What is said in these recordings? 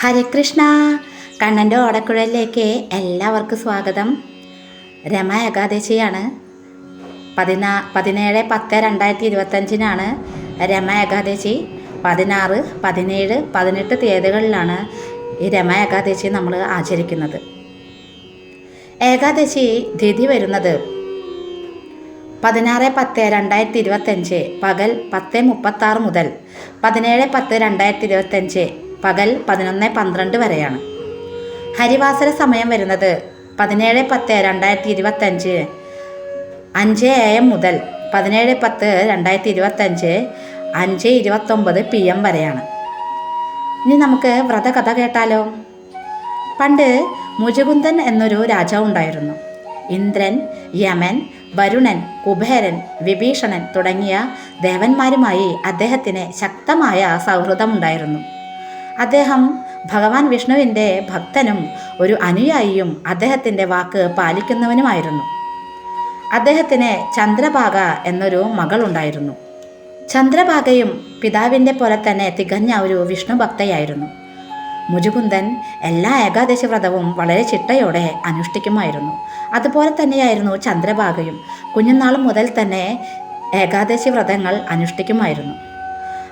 ഹരികൃഷ്ണ. കണ്ണന്റെ ഓടക്കുഴലിലേക്ക് എല്ലാവർക്കും സ്വാഗതം. രമ ഏകാദശിയാണ്. പതിനാ പതിനേഴ് പത്ത് രണ്ടായിരത്തി ഇരുപത്തഞ്ചിനാണ് രമ ഏകാദശി. പതിനാറ് പതിനേഴ് പതിനെട്ട് തീയതികളിലാണ് ഈ രമ ഏകാദശി നമ്മൾ ആചരിക്കുന്നത്. ഏകാദശി തിഥി വരുന്നത് പതിനാറ് പത്ത് രണ്ടായിരത്തി ഇരുപത്തഞ്ച് പകൽ പത്ത് മുപ്പത്താറ് മുതൽ പതിനേഴ് പത്ത് രണ്ടായിരത്തി ഇരുപത്തഞ്ച് പകൽ പതിനൊന്ന് പന്ത്രണ്ട് വരെയാണ്. ഹരിവാസര സമയം വരുന്നത് പതിനേഴ് പത്ത് രണ്ടായിരത്തി ഇരുപത്തഞ്ച് അഞ്ച് എ എം മുതൽ പതിനേഴ് പത്ത് രണ്ടായിരത്തി ഇരുപത്തഞ്ച് അഞ്ച് ഇരുപത്തൊമ്പത് പി എം വരെയാണ്. ഇനി നമുക്ക് വ്രതകഥ കേട്ടാലോ? പണ്ട് മുജുകുന്ദൻ എന്നൊരു രാജാവ് ഉണ്ടായിരുന്നു. ഇന്ദ്രൻ യമൻ വരുണൻ കുബേരൻ വിഭീഷണൻ തുടങ്ങിയ ദേവന്മാരുമായി അദ്ദേഹത്തിന് ശക്തമായ സൗഹൃദമുണ്ടായിരുന്നു. അദ്ദേഹം ഭഗവാൻ വിഷ്ണുവിന്റെ ഭക്തനും ഒരു അനുയായിയും അദ്ദേഹത്തിന്റെ വാക്ക് പാലിക്കുന്നവനുമായിരുന്നു. അദ്ദേഹത്തിന് ചന്ദ്രഭാഗ എന്നൊരു മകളുണ്ടായിരുന്നു ചന്ദ്രഭാഗയും പിതാവിന്റെ പോലെ തന്നെ തികഞ്ഞ ഒരു വിഷ്ണു ഭക്തയായിരുന്നു. മുജുകുന്ദൻ എല്ലാ ഏകാദശി വ്രതവും വളരെ ചിട്ടയോടെ അനുഷ്ഠിക്കുമായിരുന്നു. അതുപോലെ തന്നെയായിരുന്നു ചന്ദ്രഭാഗയും. കുഞ്ഞുനാൾ മുതൽ തന്നെ ഏകാദശി വ്രതങ്ങൾ അനുഷ്ഠിക്കുമായിരുന്നു.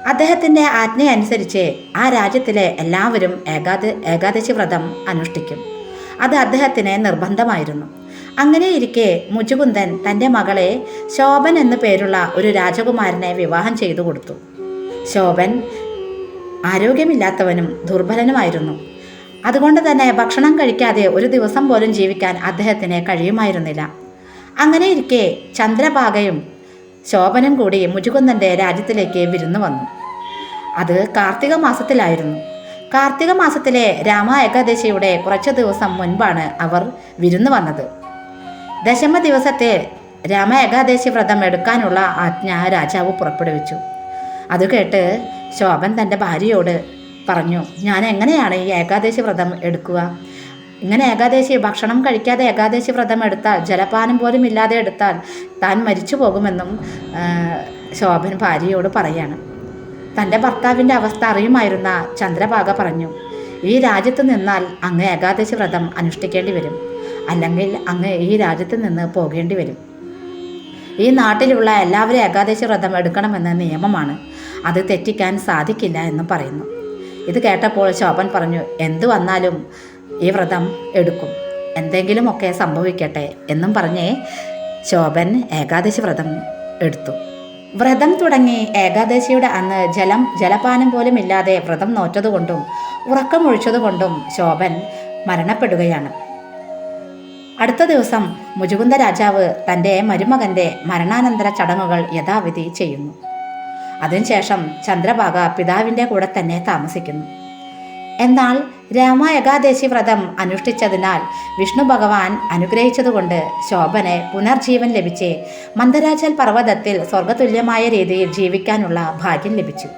അദ്ദേഹത്തിന്റെ ആജ്ഞയനുസരിച്ച് ആ രാജ്യത്തിലെ എല്ലാവരും ഏകാദ ഏകാദശി വ്രതം അനുഷ്ഠിക്കും. അത് അദ്ദേഹത്തിന് നിർബന്ധമായിരുന്നു. അങ്ങനെ ഇരിക്കെ മുജുകുന്ദൻ തന്റെ മകളെ ശോഭൻ എന്നു പേരുള്ള ഒരു രാജകുമാരനെ വിവാഹം ചെയ്തു കൊടുത്തു. ശോഭൻ ആരോഗ്യമില്ലാത്തവനും ദുർബലനുമായിരുന്നു. അതുകൊണ്ട് തന്നെ ഭക്ഷണം കഴിക്കാതെ ഒരു ദിവസം പോലും ജീവിക്കാൻ അദ്ദേഹത്തിന് കഴിയുമായിരുന്നില്ല. അങ്ങനെ ഇരിക്കെ ചന്ദ്രഭാഗയും ശോഭനും കൂടി മുജുകുന്ദന്റെ രാജ്യത്തിലേക്ക് വിരുന്നു വന്നു. അത് കാർത്തിക മാസത്തിലായിരുന്നു. കാർത്തിക മാസത്തിലെ രാമ ഏകാദശിയുടെ കുറച്ച് ദിവസം മുൻപാണ് അവർ വിരുന്നു വന്നത്. ദശമ ദിവസത്തെ രാമ ഏകാദശി വ്രതം എടുക്കാനുള്ള ആജ്ഞ രാജാവ് പുറപ്പെടുവിച്ചു. അത് കേട്ട് ശോഭൻ തന്റെ ഭാര്യയോട് പറഞ്ഞു ഞാൻ എങ്ങനെയാണ് ഈ ഏകാദശി വ്രതം എടുക്കുക? ഇങ്ങനെ ഏകാദശി ഭക്ഷണം കഴിക്കാതെ ഏകാദശി വ്രതം എടുത്താൽ ജലപാനം പോലും ഇല്ലാതെ എടുത്താൽ താൻ മരിച്ചു പോകുമെന്നും ശോഭൻ ഭാര്യയോട് പറയാണ്. തന്റെ ഭർത്താവിന്റെ അവസ്ഥ അറിയുമായിരുന്ന ചന്ദ്രഭാഗ പറഞ്ഞു ഈ രാജ്യത്ത് നിന്നാൽ അങ്ങ് ഏകാദശി വ്രതം അനുഷ്ഠിക്കേണ്ടി വരും. അല്ലെങ്കിൽ അങ്ങ് ഈ രാജ്യത്ത് നിന്ന് പോകേണ്ടി വരും. ഈ നാട്ടിലുള്ള എല്ലാവരും ഏകാദശി വ്രതം എടുക്കണമെന്ന നിയമമാണ്. അത് തെറ്റിക്കാൻ സാധിക്കില്ല എന്ന് പറയുന്നു. ഇത് കേട്ടപ്പോൾ ശോഭൻ പറഞ്ഞു എന്തു വന്നാലും ഈ വ്രതം എടുക്കും. എന്തെങ്കിലുമൊക്കെ സംഭവിക്കട്ടെ എന്നും പറഞ്ഞ് ശോഭൻ ഏകാദശി വ്രതം എടുത്തു. വ്രതം തുടങ്ങി ഏകാദശിയുടെ അന്ന് ജലം ജലപാനം പോലും ഇല്ലാതെ വ്രതം നോറ്റതുകൊണ്ടും ഉറക്കമൊഴിച്ചതുകൊണ്ടും ശോഭൻ മരണപ്പെടുകയാണ്. അടുത്ത ദിവസം മുജുകുന്ദ രാജാവ് തന്റെ മരുമകന്റെ മരണാനന്തര ചടങ്ങുകൾ യഥാവിധി ചെയ്യുന്നു. അതിനുശേഷം ചന്ദ്രഭാഗ പിതാവിന്റെ കൂടെ തന്നെ താമസിക്കുന്നു. എന്നാൽ രാമ ഏകാദശി വ്രതം അനുഷ്ഠിച്ചതിനാൽ വിഷ്ണു ഭഗവാൻ അനുഗ്രഹിച്ചതുകൊണ്ട് ശോഭന് പുനർജീവൻ ലഭിച്ച് മന്ദരാചൽ പർവതത്തിൽ സ്വർഗതുല്യമായ രീതിയിൽ ജീവിക്കാനുള്ള ഭാഗ്യം ലഭിച്ചു.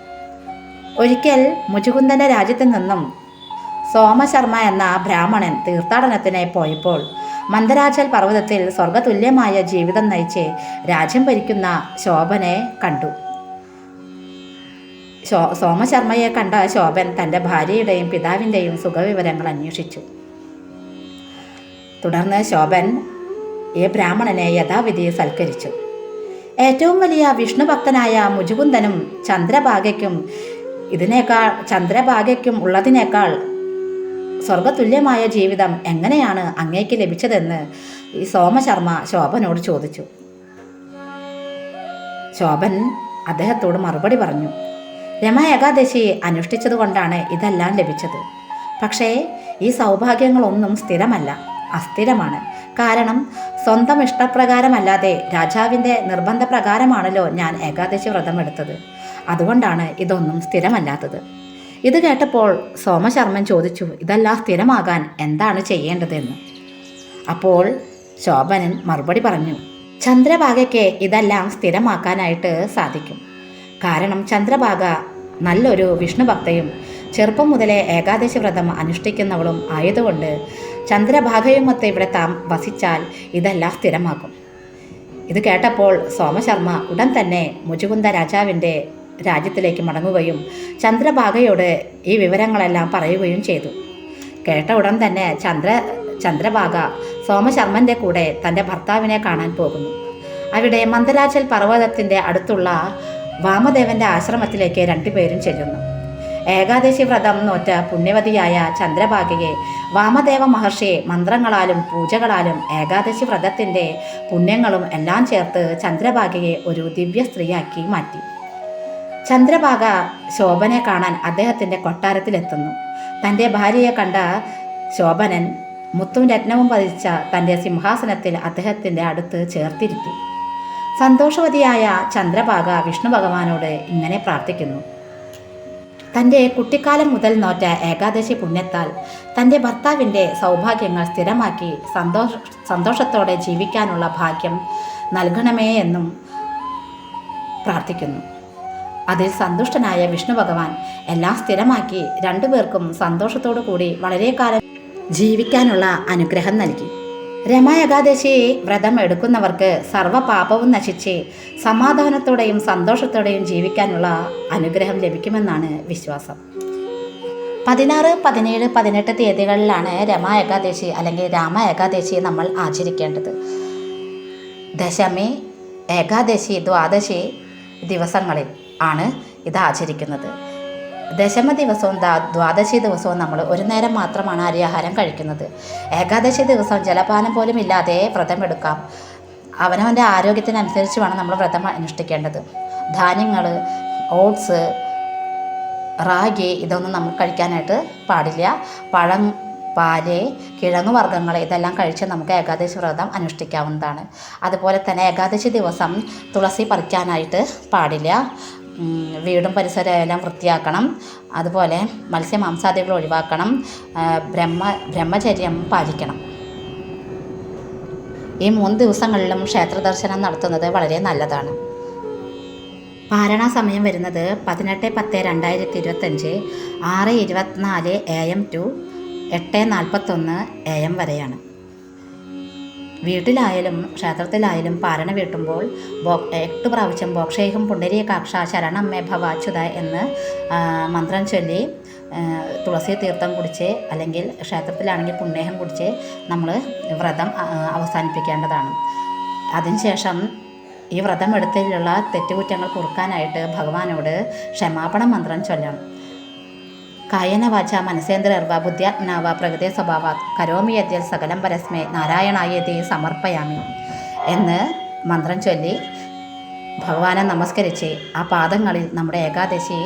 ഒരിക്കൽ മുജുകുന്ദന്റെ രാജ്യത്തു നിന്നും സോമശർമ്മ എന്ന ബ്രാഹ്മണൻ തീർത്ഥാടനത്തിന് പോയപ്പോൾ മന്ദരാചൽ പർവതത്തിൽ സ്വർഗതുല്യമായ ജീവിതം നയിച്ച് രാജ്യം ഭരിക്കുന്ന ശോഭനെ കണ്ടു. ശോ സോമശർമ്മയെ കണ്ട ശോഭൻ തന്റെ ഭാര്യയുടെയും പിതാവിന്റെയും സുഖവിവരങ്ങൾ അന്വേഷിച്ചു. തുടർന്ന് ശോഭൻ ഈ ബ്രാഹ്മണനെ യഥാവിധി സൽക്കരിച്ചു. ഏറ്റവും വലിയ വിഷ്ണുഭക്തനായ മുജുകുന്ദനും ചന്ദ്രഭാഗയ്ക്കും ഇതിനേക്കാൾ ചന്ദ്രഭാഗയ്ക്കും ഉള്ളതിനേക്കാൾ സ്വർഗതുല്യമായ ജീവിതം എങ്ങനെയാണ് അങ്ങേക്ക് ലഭിച്ചതെന്ന് ഈ സോമശർമ്മ ശോഭനോട് ചോദിച്ചു. ശോഭൻ അദ്ദേഹത്തോട് മറുപടി പറഞ്ഞു. രമ ഏകാദശി അനുഷ്ഠിച്ചതുകൊണ്ടാണ് ഇതെല്ലാം ലഭിച്ചത്. പക്ഷേ ഈ സൗഭാഗ്യങ്ങളൊന്നും സ്ഥിരമല്ല അസ്ഥിരമാണ്. കാരണം സ്വന്തം ഇഷ്ടപ്രകാരമല്ലാതെ രാജാവിന്റെ നിർബന്ധപ്രകാരമാണല്ലോ ഞാൻ ഏകാദശി വ്രതം എടുത്തത്. അതുകൊണ്ടാണ് ഇതൊന്നും സ്ഥിരമല്ലാത്തത്. ഇത് കേട്ടപ്പോൾ സോമശർമ്മൻ ചോദിച്ചു ഇതെല്ലാം സ്ഥിരമാകാൻ എന്താണ് ചെയ്യേണ്ടതെന്ന്? അപ്പോൾ ശോഭനൻ മറുപടി പറഞ്ഞു ചന്ദ്രഭാഗയ്ക്ക് ഇതെല്ലാം സ്ഥിരമാക്കാനായിട്ട് സാധിക്കും. കാരണം ചന്ദ്രഭാഗ നല്ലൊരു വിഷ്ണുഭക്തയും ചെറുപ്പം മുതലേ ഏകാദശി വ്രതം അനുഷ്ഠിക്കുന്നവളും ആയതുകൊണ്ട് ചന്ദ്രഭാഗയുമൊത്ത് ഇവിടെ താം വസിച്ചാൽ ഇതെല്ലാം സ്ഥിരമാകും. ഇത് കേട്ടപ്പോൾ സോമശർമ്മ ഉടൻ തന്നെ മുജുകുന്ദ രാജാവിന്റെ രാജ്യത്തിലേക്ക് മടങ്ങുകയും ചന്ദ്രഭാഗയോട് ഈ വിവരങ്ങളെല്ലാം പറയുകയും ചെയ്തു. കേട്ട ഉടൻ തന്നെ ചന്ദ്ര ചന്ദ്രഭാഗ സോമശർമ്മന്റെ കൂടെ തന്റെ ഭർത്താവിനെ കാണാൻ പോകുന്നു. അവിടെ മന്ദരാചൽ പർവതത്തിന്റെ അടുത്തുള്ള വാമദേവന്റെ ആശ്രമത്തിലേക്ക് രണ്ടുപേരും ചെല്ലുന്നു. ഏകാദശി വ്രതം നോറ്റ പുണ്യവതിയായ ചന്ദ്രഭാഗയെ വാമദേവ മഹർഷിയെ മന്ത്രങ്ങളാലും പൂജകളാലും ഏകാദശി വ്രതത്തിന്റെ പുണ്യങ്ങളും എല്ലാം ചേർത്ത് ചന്ദ്രഭാഗയെ ഒരു ദിവ്യ സ്ത്രീയാക്കി മാറ്റി. ചന്ദ്രഭാഗ ശോഭനെ കാണാൻ അദ്ദേഹത്തിന്റെ കൊട്ടാരത്തിലെത്തുന്നു. തന്റെ ഭാര്യയെ കണ്ട ശോഭനൻ മുത്തും രത്നവും പതിച്ച തന്റെ സിംഹാസനത്തിൽ അദ്ദേഹത്തിന്റെ അടുത്ത് ചേർത്തിരുത്തി സന്തോഷവതിയായ ചന്ദ്രഭാഗ വിഷ്ണു ഭഗവാനോട് ഇങ്ങനെ പ്രാർത്ഥിക്കുന്നു. തന്റെ കുട്ടിക്കാലം മുതൽ നോറ്റ ഏകാദശി പുണ്യത്താൽ തന്റെ ഭർത്താവിന്റെ സൗഭാഗ്യങ്ങൾ സ്ഥിരമാക്കി സന്തോഷ സന്തോഷത്തോടെ ജീവിക്കാനുള്ള ഭാഗ്യം നൽകണമേ എന്നും പ്രാർത്ഥിക്കുന്നു. അതിൽ സന്തുഷ്ടനായ വിഷ്ണു ഭഗവാൻ എല്ലാം സ്ഥിരമാക്കി രണ്ടുപേർക്കും സന്തോഷത്തോടു കൂടി വളരെ കാലം ജീവിക്കാനുള്ള അനുഗ്രഹം നൽകി. രമ ഏകാദശി വ്രതം എടുക്കുന്നവർക്ക് സർവപാപവും നശിച്ച് സമാധാനത്തോടെയും സന്തോഷത്തോടെയും ജീവിക്കാനുള്ള അനുഗ്രഹം ലഭിക്കുമെന്നാണ് വിശ്വാസം. പതിനാറ് പതിനേഴ് പതിനെട്ട് തീയതികളിലാണ് രമ ഏകാദശി അല്ലെങ്കിൽ രാമ ഏകാദശി നമ്മൾ ആചരിക്കേണ്ടത്. ദശമി ഏകാദശി ദ്വാദശി ദിവസങ്ങളിൽ ആണ് ഇത് ആചരിക്കുന്നത്. ദശമ ദിവസവും ദ്വാ- ദ്വാദശി ദിവസവും നമ്മൾ ഒരു നേരം മാത്രമാണ് അരിയാഹാരം കഴിക്കുന്നത്. ഏകാദശി ദിവസം ജലപാനം പോലും ഇല്ലാതെ വ്രതം എടുക്കാം. അവനവന്റെ ആരോഗ്യത്തിനനുസരിച്ച് വേണം നമ്മൾ വ്രതം അനുഷ്ഠിക്കേണ്ടത്. ധാന്യങ്ങൾ ഓട്സ് റാഗി ഇതൊന്നും നമ്മൾ കഴിക്കാനായിട്ട് പാടില്ല. പഴം പാൽ കിഴങ്ങ് വർഗങ്ങൾ ഇതെല്ലാം കഴിച്ച് നമുക്ക് ഏകാദശി വ്രതം അനുഷ്ഠിക്കാവുന്നതാണ്. അതുപോലെ തന്നെ ഏകാദശി ദിവസം തുളസി പറിക്കാനായിട്ട് പാടില്ല. വീടും പരിസരവും എല്ലാം വൃത്തിയാക്കണം. അതുപോലെ മത്സ്യ മാംസാദികൾ ഒഴിവാക്കണം ബ്രഹ്മ ബ്രഹ്മചര്യം പാലിക്കണം. ഈ മൂന്ന് ദിവസങ്ങളിലും ക്ഷേത്ര ദർശനം നടത്തുന്നത് വളരെ നല്ലതാണ്. പാരണ സമയം വരുന്നത് പതിനെട്ട് പത്ത് രണ്ടായിരത്തി ഇരുപത്തഞ്ച് ആറ് ഇരുപത്തിനാല് എ എം ടു എട്ട് നാൽപ്പത്തൊന്ന് എ എം വരെയാണ്. വീട്ടിലായാലും ക്ഷേത്രത്തിലായാലും പാരണ വീട്ടുമ്പോൾ ബോ എട്ട് പ്രാവശ്യം ബോക്ഷേഹം പുണ്ടരീകാക്ഷ ശരണമ്മേ ഭവാച്യുത എന്ന് മന്ത്രം ചൊല്ലി തുളസി തീർത്ഥം കുടിച്ച് അല്ലെങ്കിൽ ക്ഷേത്രത്തിലാണെങ്കിൽ പുണ്യേഹം കുടിച്ച് നമ്മൾ വ്രതം അവസാനിപ്പിക്കേണ്ടതാണ്. അതിനുശേഷം ഈ വ്രതം എടുത്തതിലുള്ള തെറ്റുകുറ്റങ്ങൾ കുറുക്കാനായിട്ട് ഭഗവാനോട് ക്ഷമാപണ മന്ത്രം ചൊല്ലണം. കായന വാച മനസേന്ദ്രർവ ബുദ്ധ്യാത്മനാവ പ്രകൃതി സ്വഭാവ കരോമി യദ്യൽ സകലം പരസ്മേ നാരായണായതി സമർപ്പയാമി. എന്ന് മന്ത്രം ചൊല്ലി ഭഗവാനെ നമസ്കരിച്ച് ആ പാദങ്ങളിൽ നമ്മുടെ ഏകാദശി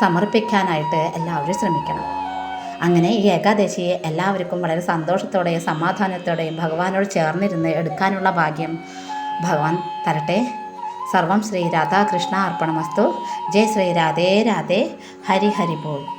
സമർപ്പിക്കാനായിട്ട് എല്ലാവരും ശ്രമിക്കണം. അങ്ങനെ ഈ ഏകാദശിയെ എല്ലാവർക്കും വളരെ സന്തോഷത്തോടെയും സമാധാനത്തോടെയും ഭഗവാനോട് ചേർന്നിരുന്ന് എടുക്കാനുള്ള ഭാഗ്യം ഭഗവാൻ തരട്ടെ. സർവം ശ്രീ രാധാകൃഷ്ണ അർപ്പണമസ്തു. ജയ് ശ്രീ രാധേ രാധേ. ഹരി ഹരി ബോൾ.